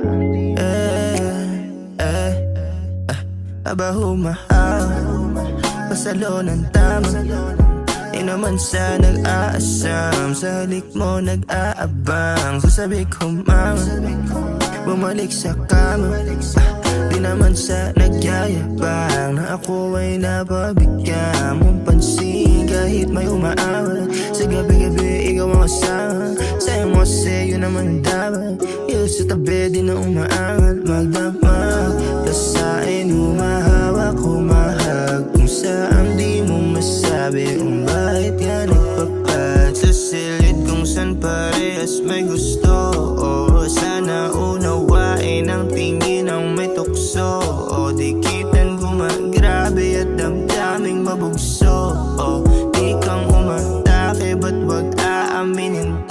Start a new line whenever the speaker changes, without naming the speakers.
Eh, eh, ah, aba humahaw Pasalo ng tama Di naman sa nag-aasam Sa halik mo nag-aabang Sasabi ko mama Bumalik sa kama ah, Di naman sa nagyayabang Na ako ay nababigyan mong pansin Kahit may umaawat Sa gabi-gabi ikaw ang kasama sa tabi di na umaangat Magdamag Tas sa akin humahawak humahag. Kung saan di mo masabi Kung bakit ka nagpapad Sa silid kung saan parehas may gusto O sana unawain ang tingin ng may tukso. O dikitan gumagrabe at damdaming mabugso. O di kang umatake ba't wag aaminin